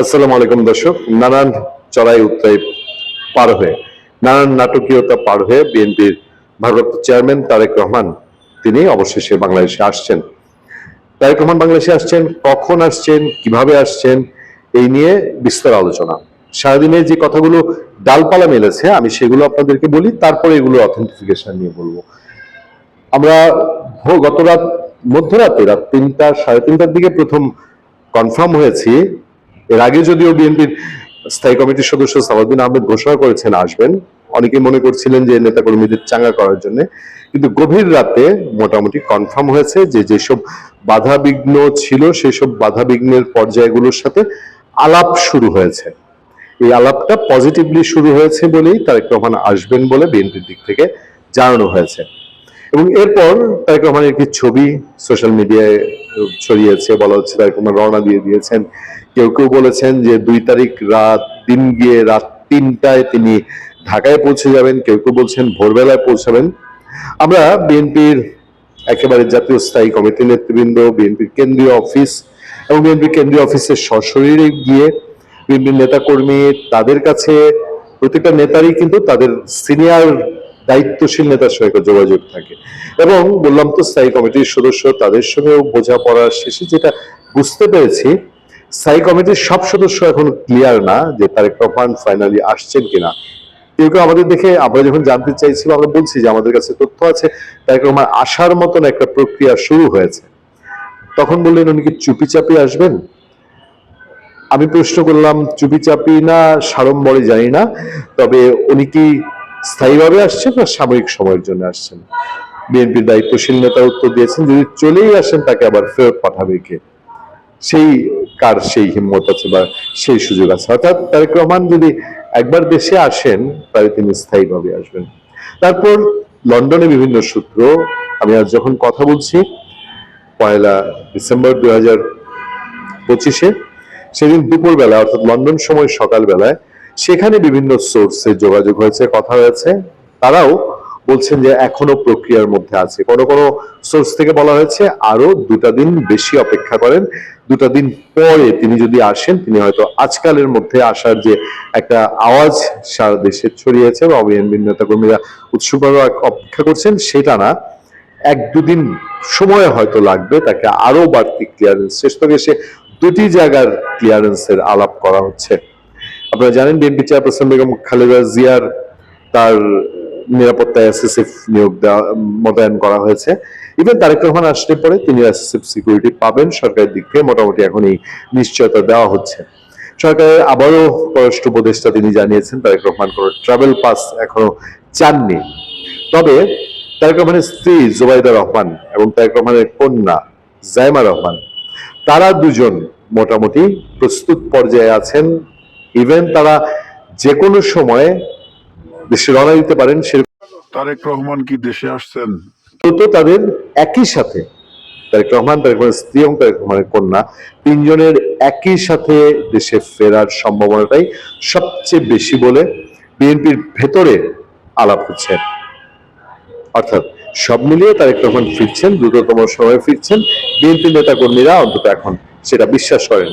আসসালামু আলাইকুম দর্শক। নানান চড়াই উত্তরাই পার হয়ে, নানান নাটকীয়তা পার হয়ে বিএনপির ভারপ্রাপ্ত চেয়ারম্যান তারেক রহমান, তিনি অবশেষে বাংলাদেশে আসছেন। তারেক রহমান বাংলাদেশে আসছেন, কখন আসছেন, কীভাবে আসছেন, এই নিয়ে বিস্তর আলোচনা। সারাদিনে যে কথাগুলো ডালপালা মেলেছে, আমি সেগুলো আপনাদেরকে বলি, তারপরে এগুলো অথেন্টিফিকেশন নিয়ে বলব। আমরা গত রাত মধ্যরাতে রাত তিনটা, সাড়ে তিনটার দিকে প্রথম কনফার্ম হয়েছি এর আগে যদিও বিএনপির স্থায়ী কমিটির সদস্য সালাউদ্দিন আহমেদ ঘোষণা করেছেন আসবেন অনেকে মনে করছিলেন যে নেতাকর্মীদের চাঙ্গা করার জন্য। কিন্তু গভীর রাতে মোটামুটি কনফার্ম হয়েছে যে যেসব বাধা বিঘ্ন ছিল, সেসব বাধা বিঘ্নের পর্যায়গুলোর সাথে আলাপ শুরু হয়েছে। এই আলাপটা পজিটিভলি শুরু হয়েছে বলেই তারেক রহমান আসবেন বলে বিএনপির দিক থেকে জানানো হয়েছে। এবং এরপর তারেক রহমানের একটি ছবি সোশ্যাল মিডিয়ায় ছড়িয়েছে, বলা হচ্ছে তারেক রহমান রওনা দিয়ে দিয়েছেন। কেউ কেউ বলেছেন যে দুই তারিখ রাত দিন গিয়ে রাত তিনটায় তিনি ঢাকায় পৌঁছে যাবেন, কেউ কেউ বলছেন ভোরবেলায় পৌঁছাবেন। আমরা বিএনপির একেবারে জাতীয় স্থায়ী কমিটির নেতৃবৃন্দ, বিএনপির কেন্দ্রীয় অফিস এবং বিএনপির কেন্দ্রীয় অফিসের সশরীরে গিয়ে বিএনপির নেতাকর্মী, তাদের কাছে প্রত্যেকটা নেতারই কিন্তু তাদের সিনিয়র দায়িত্বশীল নেতার সঙ্গে যোগাযোগ থাকে। এবং বললাম তো, স্থায়ী কমিটির সদস্য তাদের সঙ্গেও বোঝাপড়ার শেষে যেটা বুঝতে পেরেছি, স্থায়ী কমিটির সব সদস্য এখন ক্লিয়ার না যে তারেক রহমান ফাইনালি আসছেন কিনা। কেউ কেউ আমাদের দেখে, আমরা যখন জানতে চাইছি আমরা বলছি যে আমাদের কাছে তথ্য আছে তারেক রহমান আসার মতন একটা প্রক্রিয়া শুরু হয়েছে। তখন বললেন, উনি কি চুপি চাপি আসবেন? আমি প্রশ্ন করলাম চুপি চাপি না, সাড়ম্বরে জানি না, তবে উনি কি স্থায়ীভাবে আসছেন না সাময়িক সময়ের জন্য আসছেন? বিএনপির দায়িত্বশীল নেতা উত্তর দিয়েছেন, যদি চলেই আসেন তাকে আবার ফেরত পাঠাবে কে? সেই কার সেই হিম্মত আছে বা সেই সুযোগ আছে? অর্থাৎ তারেক রহমান যদি একবার দেশে আসেন, তাহলে তিনি স্থায়ীভাবে আসবেন। তারপর লন্ডনে বিভিন্ন সূত্র, আমি আজ যখন কথা বলছি, পয়লা ডিসেম্বর দুই হাজার পঁচিশে, সেদিন দুপুরবেলা, অর্থাৎ লন্ডন সময় সকালবেলায় সেখানে বিভিন্ন সোর্সে যোগাযোগ হয়েছে, কথা হয়েছে। তারাও বলছেন যে এখনও প্রক্রিয়ার মধ্যে আছে। কোন কোন সোর্স থেকে বলা হয়েছে আরও দুটা দিন বেশি অপেক্ষা করেন। দুটা দিন পরে তিনি যদি আসেন, তিনি হয়তো আজকালের মধ্যে আসার যে একটা আওয়াজ সারা দেশে ছড়িয়েছে বা বিএনপি নেতা কর্মীরা উৎসুকভাবে অপেক্ষা করছেন, সেটা না। এক দুদিন সময় হয়তো লাগবে, তাকে আরও বাড়তি ক্লিয়ারেন্স শেষ থেকে সে দুটি জায়গার ক্লিয়ারেন্সের আলাপ করা হচ্ছে। আপনারা জানেন বিএনপি চেয়ারপারসন বেগম খালেদা জিয়ার তার নিরাপত্তায় এসএসএফ নিয়োগ দেওয়া, মোতায়েন করা হয়েছে। ইভেন তারেক রহমান আসলে পরে তিনি এসএসএফ সিকিউরিটি পাবেন, সরকারের দিক থেকে মোটামুটি এখন এই নিশ্চয়তা দেওয়া হচ্ছে। সরকারের আবারও পররাষ্ট্র উপদেষ্টা তিনি জানিয়েছেন, তারেক রহমান কোনো ট্রাভেল পাস এখনও চাননি। তবে তারেক রহমানের স্ত্রী জুবাইদা রহমান এবং তারেক রহমানের কন্যা জাইমা রহমান, তারা দুজন মোটামুটি প্রস্তুত পর্যায়ে আছেন। ইভেন তারা যে কোনো সময়ে দেশে রওনা দিতে পারেন সেরকম তারেক রহমান কি দেশে আসছেন? তো তাদের একই সাথে তারেক রহমান তারেক রহমানের স্ত্রী এবং তারেক রহমানের কন্যা তিনজনের একই সাথে দেশে ফেরার সম্ভাবনাটাই সবচেয়ে বেশি বলে বিএনপির ভেতরে আলাপ হচ্ছে। অর্থাৎ সব মিলিয়ে তারেক রহমান ফিরছেন দ্রুততম সময়ে ফিরছেন। বিএনপি নেতা কর্মীরা অন্তত এখন সেটা বিশ্বাস করেন।